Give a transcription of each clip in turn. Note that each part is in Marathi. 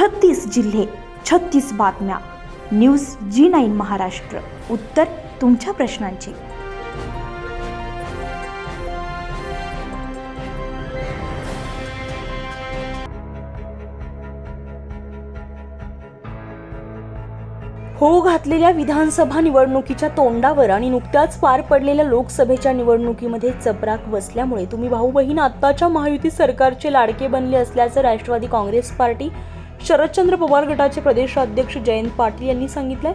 छत्तीस जिल्हे छत्तीस बातम्या. News G nine Maharashtra. उत्तर तुमच्या प्रश्नांची. हो घातलेल्या विधानसभा निवडणुकीच्या तोंडावर आणि नुकत्याच पार पडलेल्या लोकसभेच्या निवडणुकीमध्ये चपराक बसल्यामुळे तुम्ही भाऊ बहीण आत्ताच्या महायुती सरकारचे लाडके बनले असल्याचं राष्ट्रवादी काँग्रेस पार्टी शरदचंद्र पवार गटाचे प्रदेशाध्यक्ष जयंत पाटील यांनी सांगितलंय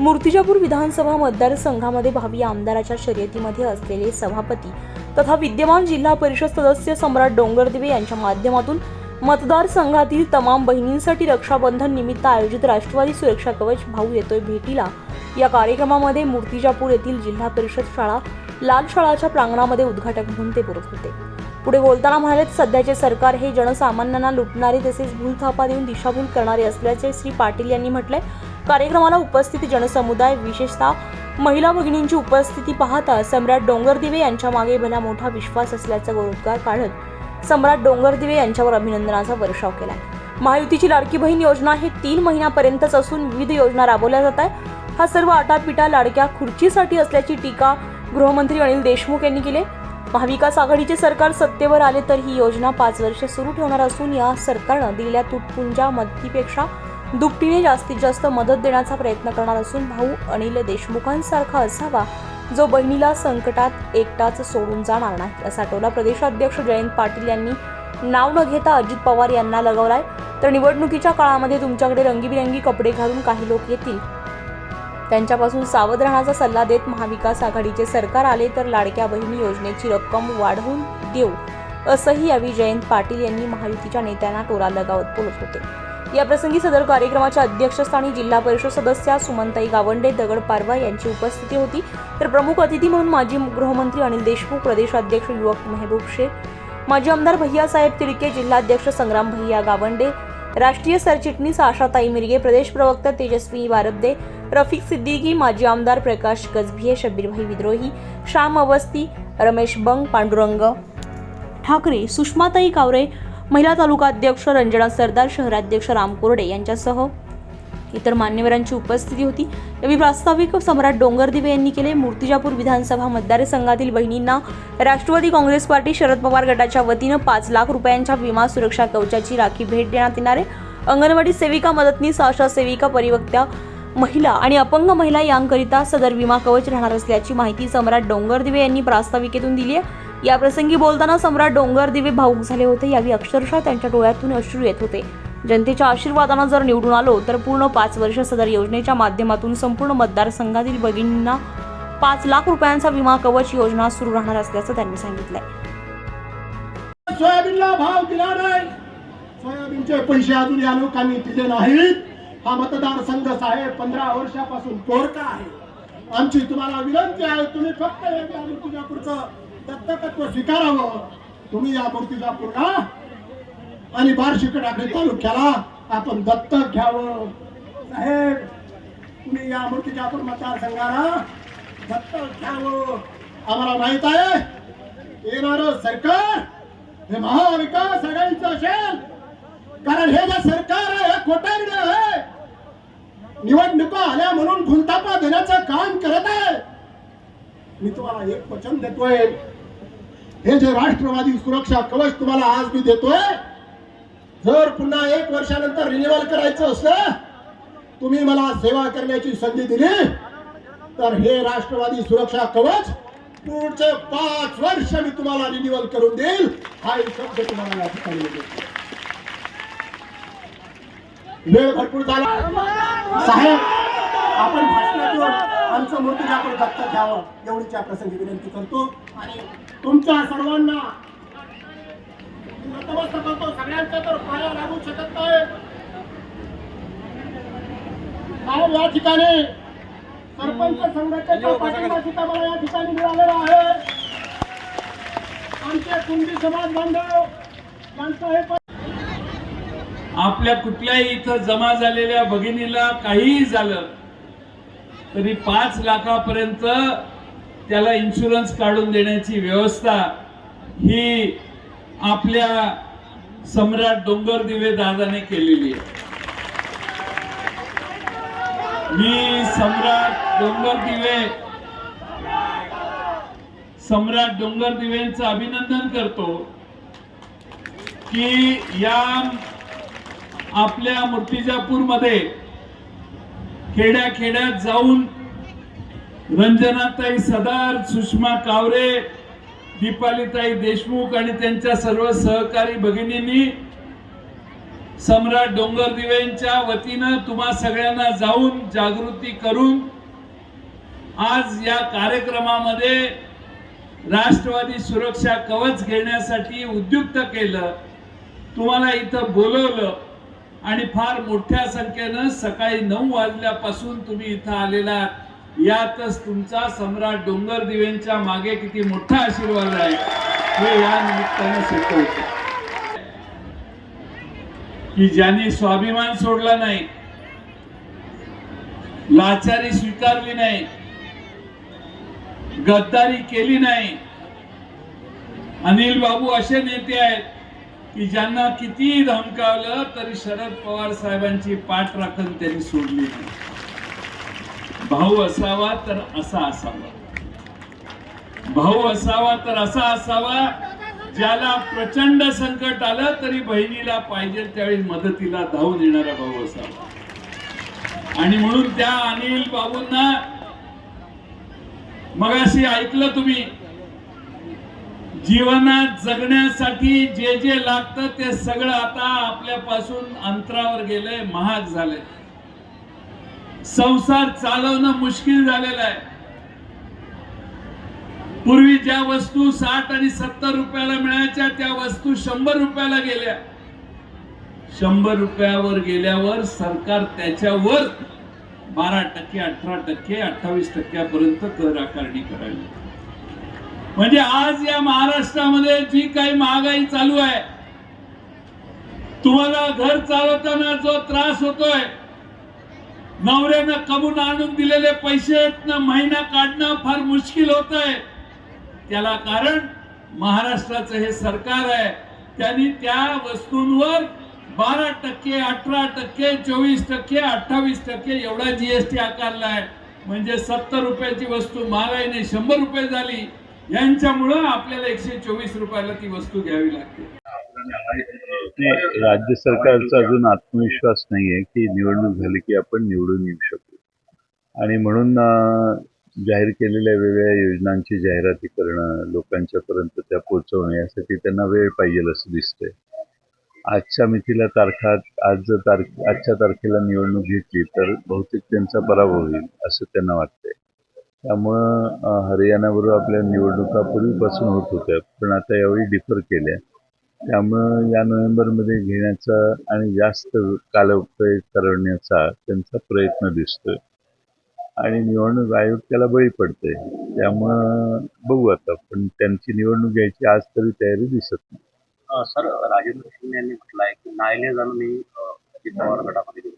मूर्तिजापूर विधानसभा मतदारसंघामध्ये भावी आमदाराच्या शर्यतीमध्ये असलेले सभापती तथा विद्यमान जिल्हा परिषद सदस्य सम्राट डोंगरदेवे यांच्या माध्यमातून मतदारसंघातील तमाम बहिणींसाठी रक्षाबंधन निमित्त आयोजित राष्ट्रवादी सुरक्षा कवच भाऊ येतोय भेटीला. या कार्यक्रमामध्ये मूर्तिजापूर येथील जिल्हा परिषद शाळा लाल शाळाच्या प्रांगणामध्ये उद्घाटक म्हणून ते बोलत होते. पुढे बोलताना म्हणाले सध्याचे सरकार हे जनसामान्यांना लुटणारे तसेच भूलथापा देऊन दिशाभूल करणारे असल्याचे श्री पाटील यांनी म्हटले कार्यक्रमाला उपस्थित जनसमुदाय विशेषतः महिला भगिनींची उपस्थिती पाहता सम्राट डोंगरदिवे यांच्या मागे भला मोठा विश्वास असल्याचा गौरवकार काढत सम्राट डोंगरदिवे यांच्यावर अभिनंदनाचा वर्षाव केला महायुतीची लाडकी बहीण योजना हे तीन महिन्यापर्यंतच असून विविध योजना राबवल्या जात आहे हा सर्व आटापिटा लाडक्या खुर्चीसाठी असल्याची टीका गृहमंत्री अनिल देशमुख यांनी केली महाविकास आघाडीचे सरकार सत्तेवर आले तर ही योजना पाच वर्ष सुरू ठेवणार असून या सरकारनं दिलेल्या तुटपुंजा मदतीपेक्षा दुपटीने जास्तीत जास्त मदत देण्याचा प्रयत्न करणार असून भाऊ अनिल देशमुखांसारखा असावा जो बहिणीला संकटात एकटाच सोडून जाणार नाही असा टोला प्रदेशाध्यक्ष जयंत पाटील यांनी. नाव न घेता अजित पवार यांना लगावलाय. तर निवडणुकीच्या काळामध्ये तुमच्याकडे रंगीबिरंगी कपडे घालून काही लोक येतील. त्यांच्यापासून सावध राहण्याचा सल्ला देत महाविकास आघाडीचे सरकार आले तर लाडक्या बहिणी योजनेची रक्कम वाढवून देऊ असंही यावेळी जयंत पाटील यांनी महायुतीच्या नेत्यांना टोला लगावत बोलत होते. याप्रसंगी सदर कार्यक्रमाच्या अध्यक्षस्थानी जिल्हा परिषद सदस्या सुमनताई गावंडे दगड पारवा यांची उपस्थिती होती. तर प्रमुख अतिथी म्हणून माजी गृहमंत्री अनिल देशमुख प्रदेशाध्यक्ष युवक मेहबूब शेख माजी आमदार भैयासाहेब तिडके जिल्हाध्यक्ष संग्राम भैया गावंडे राष्ट्रीय सरचिटणीस आशाताई मिरगे प्रदेश प्रवक्ता तेजस्वी वारब्दे रफिक सिद्दीकी माजी आमदार प्रकाश गजभिये शब्बीरभाई विद्रोही श्याम अवस्थी रमेश बंग पांडुरंग ठाकरे सुषमाताई कावरे महिला तालुका अध्यक्ष रंजना सरदार शहराध्यक्ष राम कोरडे यांच्यासह इतर मान्यवरांची उपस्थिती होती. यावेळी प्रास्ताविक सम्राट डोंगर दिवे यांनी केले. मूर्तिजापूर विधानसभा मतदारसंघातील बहिणींना राष्ट्रवादी काँग्रेस पार्टी शरद पवार गटाच्या वतीनं पाच लाख रुपयांच्या विमा सुरक्षा कवचाची राखी भेट देण्यात येणार आहे. अंगणवाडी सेविका मदतनीस आशा सेविका परिवक्त्या महिला आणि अपंग महिला यांकरिता सदर विमा कवच राहणार असल्याची माहिती सम्राट डोंगर दिवे यांनी प्रास्ताविकेतून दिली आहे. याप्रसंगी बोलताना सम्राट डोंगर दिवे भाऊक झाले होते. यावेळी अक्षरशः त्यांच्या डोळ्यातून अश्रू येत होते. जनतेच्या आशीर्वादानं जर निवडून आलो तर पूर्ण पाच वर्ष सदर योजनेच्या माध्यमातून संपूर्ण मतदारसंघातील भगिनींना पाच लाख रुपयांचा विमा कवच योजना सुरू राहणार असल्याचं त्यांनी सांगितलंय. सोयाबीनला भाव दिला नाही. सोयाबीनचे पैसे अजून या लोकांनी दिले नाहीत. हा मतदारसंघ साहेब पंधरा वर्षापासून पोरका आहे. आमची तुम्हाला विनंती आहे तुम्ही फक्त या मूर्तिजापूरचं दत्तकत्व स्वीकारावं. तुम्ही या पुन्हा आणि बार्शी ठाकरे तालुक्याला आपण दत्तक घ्यावं. साहेब तुम्ही या मूर्तिजापूर मतदारसंघाला दत्तक घ्यावं. आम्हाला माहीत आहे येणार सरकार हे महाविकास आघाडीचं असेल. कारण हे जे सरकार आहे हे खोटारडे आहे. निवडणुका आल्या म्हणून भूलतापा देण्याचं काम करत आहे. मी तुम्हाला एक वचन देतोय. हे जे राष्ट्रवादी सुरक्षा कवच तुम्हाला आज मी देतोय जर पुन्हा एक वर्षानंतर रिन्युअल करायचं असलं तुम्ही मला सेवा करण्याची संधी दिली तर हे राष्ट्रवादी सुरक्षा कवच पुढचे पाच वर्ष मी तुम्हाला रिन्युअल करून देईल. हा एक शब्द तुम्हाला या ठिकाणी वेळ भरपूर झाला. साहेब आपण भाषणातून आमचं मृत्यू आपण दत्तक घ्यावं एवढीच्या प्रसंगी विनंती करतो. आणि तुमच्या सर्वांना नतमस्तक करतो सगळ्यांच्या तर पाया लागू शकत नाही. साहेब या ठिकाणी सरपंच संघटनेचा पाठिंबा सुद्धा मला या ठिकाणी मिळालेला आहे. आमचे कुंडी समाज बांधव यांचं हे आपल्या कुठल्याही इथं जमा झालेल्या भगिनीला काहीही झालं तरी पाच लाखापर्यंत त्याला इन्शुरन्स काढून देण्याची व्यवस्था ही आपल्या सम्राट डोंगर दिवे दादाने केलेली आहे. मी सम्राट डोंगर दिवे सम्राट डोंगर दिवेंचं अभिनंदन करतो की या आपल्या मूर्तिजापूरमध्ये खेड्या खेड्यात जाऊन रंजनाताई सदार सुषमा कावरे दीपालीताई देशमुख आणि त्यांच्या सर्व सहकारी भगिनींनी सम्राट डोंगर दिव्यांच्या वतीनं तुम्हा सगळ्यांना जाऊन जागृती करून आज या कार्यक्रमामध्ये राष्ट्रवादी सुरक्षा कवच घेण्यासाठी उद्युक्त केलं तुम्हाला इथं बोलवलं आणि फार मोठ्या संख्येनं सकाळी नऊ वाजल्यापासून तुम्ही इथं आलेला आहात. यातच तुमचा सम्राट डोंगर दिवेंच्या मागे किती मोठा आशीर्वाद आहे हे या निमित्ताने सिद्ध की ज्यांनी स्वाभिमान सोडला नाही लाचारी स्वीकारली नाही गद्दारी केली नाही अनिल बाबू असे नेते आहेत की ज्यांना कितीही धमकावलं तरी शरद पवार साहेबांची पाठ राखण त्यांनी सोडली नाही. भाऊ असावा तर असा असावा. भाऊ असावा तर असा असावा ज्याला प्रचंड संकट आलं तरी बहिणीला पाहिजे त्यावेळी मदतीला धावून येणारा भाऊ असावा. आणि म्हणून त्या अनिल बाबूंना मगाशी ऐकलं तुम्ही जीवनात जगण्यासाठी जे जे लागतं ते सगळं आता आपल्यापासून अंतरावर गेलंय महाग झालंय. संसार चालवणं मुश्किल झालेलं आहे. पूर्वी ज्या वस्तू साठ आणि सत्तर रुपयाला मिळायच्या त्या वस्तू शंभर रुपयाला गेल्या. शंभर रुपयावर गेल्यावर सरकार त्याच्यावर बारा टक्के अठरा टक्के अठ्ठावीस टक्क्यापर्यंत कर आकारणी करावी. म्हणजे आज या महाराष्ट्रामध्ये जी काही महागाई चालू आहे तुम्हाला घर चालवताना जो त्रास होतोय नवऱ्यानं कमून आणून दिलेले पैसे महिना काढणं फार मुश्किल होत आहे. त्याला कारण महाराष्ट्राचं हे सरकार आहे. त्यांनी त्या वस्तूंवर बारा टक्के अठरा टक्के चोवीस टक्के अठ्ठावीस टक्के एवढा जीएसटी आकारला आहे. म्हणजे सत्तर रुपयाची वस्तू महागाईने शंभर रुपये झाली. यांच्यामुळं आपल्याला एकशे चोवीस रुपयाला ती वस्तू घ्यावी लागते. नाही, राज्य सरकारचा अजून आत्मविश्वास नाहीये की निवडणूक झाली की आपण निवडून येऊ शकू. आणि म्हणून जाहीर केलेल्या वेगवेगळ्या योजनांची जाहिराती करणं लोकांच्यापर्यंत त्या पोहोचवणं यासाठी त्यांना वेळ पाहिजे असं दिसतंय. आजच्या मितीला तारखा आज जर तारखे आजच्या तारखेला निवडणूक घेतली तर बहुतेक त्यांचा पराभव होईल असं त्यांना वाटतंय. त्यामुळं हरियाणाबरोबर आपल्या निवडणुका पूर्वीपासून होत होत्या पण आता यावेळी डिफर केल्या. त्यामुळं या नोव्हेंबरमध्ये घेण्याचा आणि जास्त कालप्रयोग करण्याचा त्यांचा प्रयत्न दिसतोय. आणि निवडणूक आयोग त्याला बळी पडतंय. त्यामुळं बघू आता पण त्यांची निवडणूक घ्यायची आज तरी तयारी दिसत नाही. सर राजेंद्र शिंदे यांनी म्हटलं आहे की नायले जाणून मी अजित पवार गटामध्ये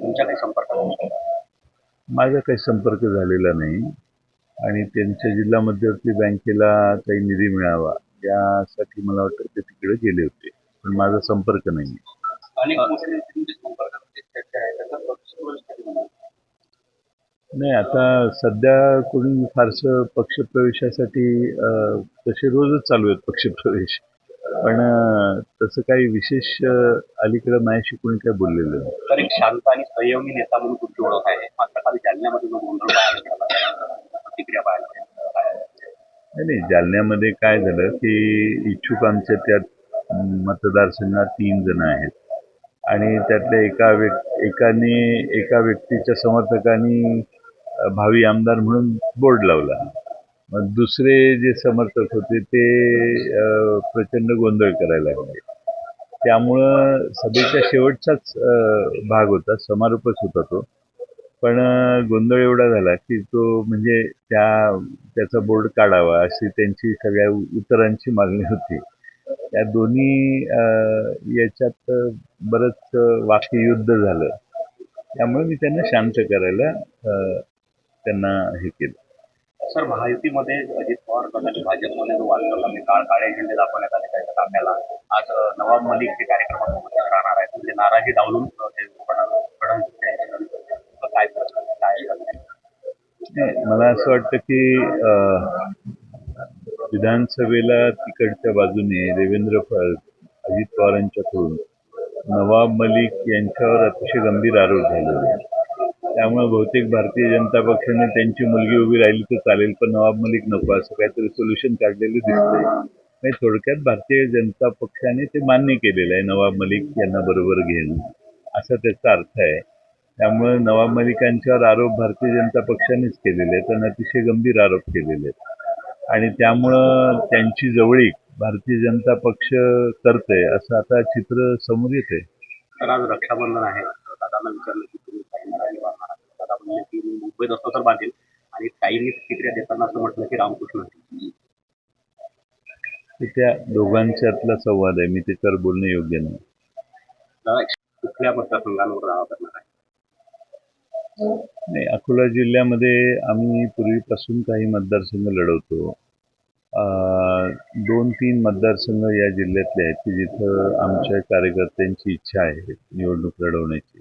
तुमच्या काही संपर्कात होतं का? माझा काही संपर्क झालेला नाही. आणि त्यांच्या जिल्हा मध्यवर्ती बँकेला काही निधी मिळावा. यासाठी मला वाटतं ते तिकडे गेले होते. पण माझा संपर्क नाही होणार? नाही आता सध्या कोणी फारसं पक्षप्रवेशासाठी तसे रोजच चालू आहेत पक्षप्रवेश. पण तसं काही विशेष अलीकडं माझ्याशी कोणी काय बोललेलं नाही. शांत आणि संयमी नेता म्हणून तुमची ओळख आहे. मात्र काल जालन्यामध्ये जो गोंधळ पाहायला मिळाला प्रतिक्रिया पाहायला? नाही नाही जालन्यामध्ये काय झालं की इच्छुक आमच्या त्यात मतदारसंघात तीन जण आहेत. आणि त्यातल्या एका व्यक् एकाने एका व्यक्तीच्या समर्थकांनी भावी आमदार म्हणून बोर्ड लावला. मग दुसरे जे समर्थक होते ते प्रचंड गोंधळ करायला लागले. त्यामुळं सभेचा शेवटचाच भाग होता समारोपच होता तो. पण गोंधळ एवढा झाला की तो म्हणजे त्या त्याचा बोर्ड काढावा अशी त्यांची सगळ्या उत्तरांची मागणी होती. त्या दोन्ही याच्यात बरंच वाक्ययुद्ध झालं. त्यामुळे मी त्यांना शांत करायला त्यांना हे केलं. सर महायुतीमध्ये अजित पवार गट भाजपमध्ये जो वाद म्हणजे काळ काळे झेंडे दाखवण्यात आले त्याच्या ताफ्याला आज नवाब मलिक हे कार्यक्रमात राहणार आहेत. म्हणजे नाराजी डावलून मला असं वाटतं की विधानसभेला तिकडच्या बाजूने देवेंद्र फड अजित पवारांच्याकडून नवाब मलिक यांच्यावर अतिशय गंभीर आरोप झालेले त्यामुळे बहुतेक भारतीय जनता पक्षाने त्यांची मुलगी उभी राहिली तर चालेल पण नवाब मलिक नको असं काहीतरी सोल्युशन काढलेलं दिसतंय. म्हणजे थोडक्यात भारतीय जनता पक्षाने ते मान्य केलेलं आहे नवाब मलिक यांना बरोबर घेणं. असा त्याचा अर्थ आहे. त्यामुळे नवाब मलिकांच्यावर आरोप भारतीय जनता पक्षानेच केलेले आहेत. आणि अतिशय गंभीर आरोप केलेले आहेत. आणि त्यामुळं त्यांची जवळीक भारतीय जनता पक्ष करते असं आता चित्र समोर येते तर आज रक्षाबंधन आहे. दादांना विचारलं की तुम्ही बांधणार आहात. दादा म्हणले की मी मुंबईत असतो तर बांधेल. आणि ताईंनी प्रतिक्रिया देताना असं म्हटलं की रामकृष्ण त्या दोघांच्यातला संवाद आहे. मी त्याच्यावर बोलणं योग्य नाही. कुठल्या मतदारसंघांवर दावा करणार आहे? नाही अकोला जिल्ह्यामध्ये आम्ही पूर्वीपासून काही मतदारसंघ लढवतो. दोन तीन मतदारसंघ या जिल्ह्यातले आहेत की जिथं आमच्या कार्यकर्त्यांची इच्छा आहे निवडणूक लढवण्याची.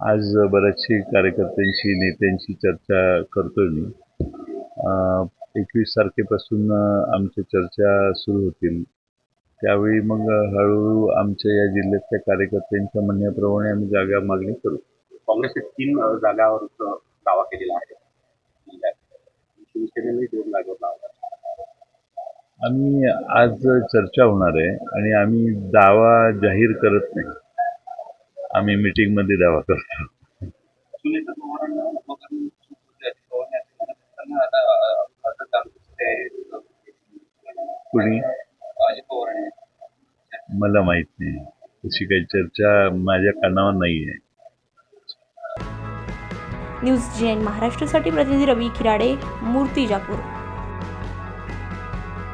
आज बऱ्याचशी कार्यकर्त्यांशी नेत्यांशी चर्चा करतोय मी. एकवीस तारखेपासून आमच्या चर्चा सुरू होतील. त्यावेळी मग हळूहळू आमच्या या जिल्ह्यातल्या कार्यकर्त्यांच्या म्हणण्याप्रमाणे आम्ही जागा मागणी करू. काँग्रेसने तीन जागावर दावा केलेला आहे. शिवसेनेने दोन जागेवर दावा. आम्ही आज चर्चा होणार आहे आणि आम्ही दावा जाहीर करत नाही. आम्ही मीटिंगमध्ये दावा करतो. कुणी? मला माहीत नाही. तशी काही चर्चा माझ्या कानावर नाही आहे न्यूज जी एन महाराष्ट्रासाठी प्रतिनिधी रवी खिराडे मूर्तिजापूर.